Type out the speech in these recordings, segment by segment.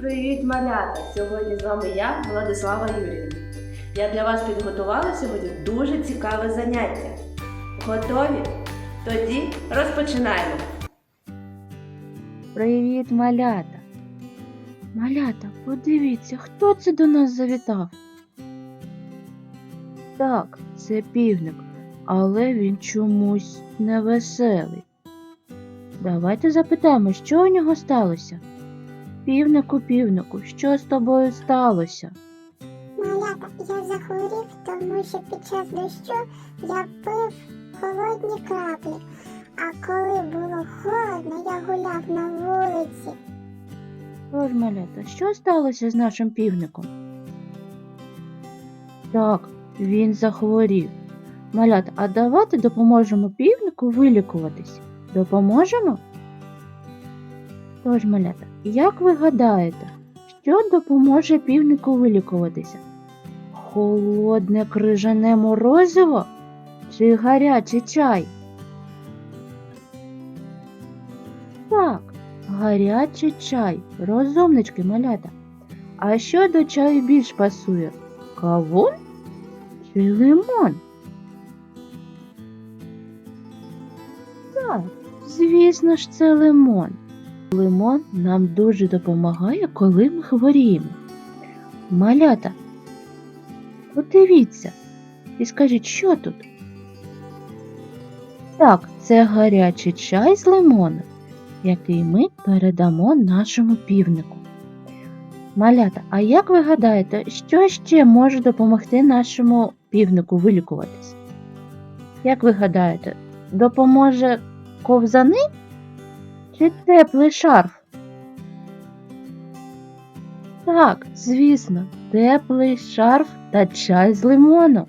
Привіт, малята! Сьогодні з вами я, Владислава Юрівна. Я для вас підготувала сьогодні дуже цікаве заняття. Готові? Тоді розпочинаємо. Привіт, малята. Малята, подивіться, хто це до нас завітав? Так, це півник, але він чомусь невеселий. Давайте запитаємо, що у нього сталося. Півнику, півнику, що з тобою сталося? Малята, я захворів, тому що під час дощу я пив холодні краплі. А коли було холодно, я гуляв на вулиці. Тож, малята, що сталося з нашим півником? Так, він захворів. Малята, а давайте допоможемо півнику вилікуватись. Допоможемо? Тож, малята, як ви гадаєте, що допоможе півнику вилікуватися? Холодне крижане морозиво чи гарячий чай? Так, Гарячий чай, розумнички малята. А що до чаю більш пасує? Кавун чи лимон? Так, звісно ж, це лимон. Лимон нам дуже допомагає, коли ми хворіємо. Малята, подивіться і скажіть, що тут? Так, це гарячий чай з лимоном який ми передамо нашому півнику. Малята, а як ви гадаєте, що ще може допомогти нашому півнику вилікуватись? Як ви гадаєте, допоможе ковзани чи теплий шарф? Так, звісно, теплий шарф та чай з лимоном.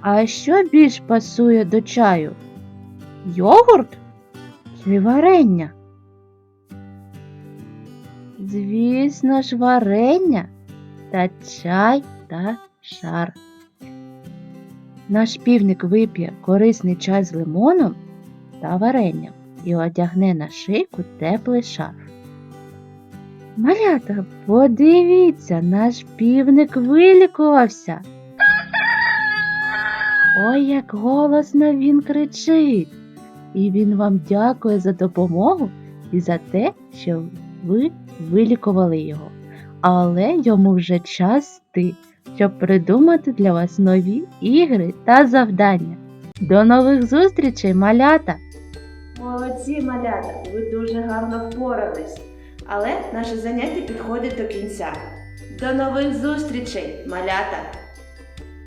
А що більш пасує до чаю? Йогурт? чи варення? Звісно ж, варення та чай та шар. Наш півник вип'є корисний чай з лимоном та варенням і одягне на шийку теплий шарф. Малята, подивіться, наш півник вилікувався. Ой, як голосно він кричить і він вам дякує за допомогу і за те, що ви вилікували його. Але йому вже час йти, щоб придумати для вас нові ігри та завдання. До нових зустрічей, малята! Молодці, малята! Ви дуже гарно впорались. Але наше заняття підходить до кінця. До нових зустрічей, малята!